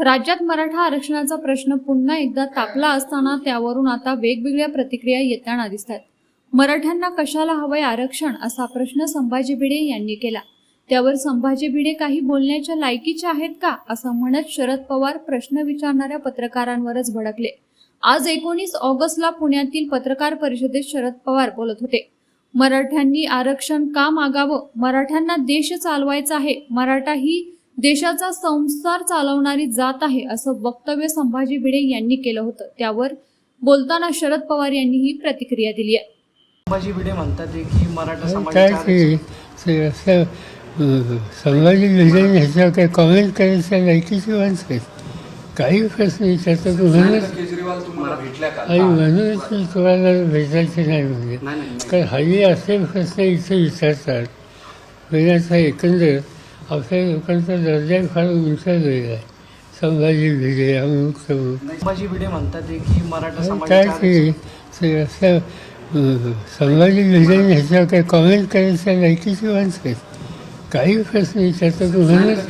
राज्यात मराठा आरक्षणाचा प्रश्न पुन्हा एकदा तापला असताना त्यावरून आता वेगवेगळ्या प्रतिक्रिया येताना दिसतात. मराठ्यांना कशाला हवंय आरक्षण असा प्रश्न संभाजी भिडे यांनी केला. त्यावर संभाजी भिडे काही बोलण्याच्या लायकीचे आहेत का असं म्हणत शरद पवार प्रश्न विचारणाऱ्या पत्रकारांवरच भडकले. आज एकोणीस ऑगस्टला पुण्यातील पत्रकार परिषदेत शरद पवार बोलत होते. मराठ्यांनी आरक्षण का मागावं? मराठ्यांना देश चालवायचा आहे. मराठा ही देशाचा संसार चालवणारी जात आहे असं वक्तव्य संभाजी भिडे यांनी केलं होतं. त्यावर बोलताना शरद पवार यांनी ही प्रतिक्रिया दिली आहे. संभाजी भिडे म्हणतात की मराठा समाजाच्या संभाजी भिडे ह्याच्यावर काही कॉमेंट करायच्या लायकीची माणसं आहेत. काही प्रश्न विचारतात आणि म्हणूनच मी तुम्हाला भेटायचे नाही म्हणजे. कारण हल्ली असे प्रश्न इथे विचारतात. वेळाचा एकंदर आपल्या लोकांचा दर्जा फार उंच गेला आहे संभाजी भिडे अमुक संभाजी भिडे म्हणतात आहे की मराठा काय असं संभाजी भिडे ह्याच्यावर काही कॉमेंट करायच्या लायकीची माणसं. आहेत काही प्रश्न म्हणूनच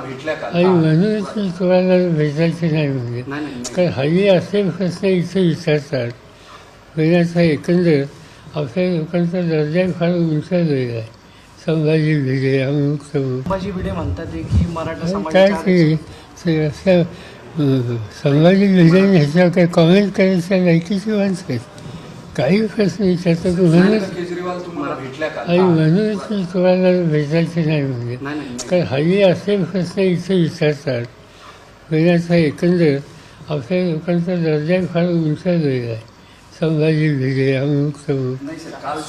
भेटल्या का? आणि म्हणूनच मी तुम्हाला भेटायचे नाही म्हणजे नाही नाही कारण हल्ली असे प्रश्न इथे विचारतात. वेळाचा एकंदर आपल्या लोकांचा दर्जा फार उंच गेला आहे संभाजी भिडे अमुक तमुक संभाजी भिडे म्हणतात की मराठा काय समाजाच्या ते ते असं अं, संभाजी भिडे ह्याच्यावर काही कॉमेंट करायच्या लायकीची माणसं आहेत काही प्रश्न विचारतात म्हणूनच केजरीवाल तुम्हाला भेटल्या का? आणि म्हणूनच मी तुम्हाला भेटायचे नाही म्हणजे. नाही नाही कारण हल्ली असे प्रश्न इथे विचारतात. वेळाचा एकंदर आपल्या लोकांचा दर्जा फार उंच गेला आहे. संभाजी भिडे अमुक तमुक नाही सर. काल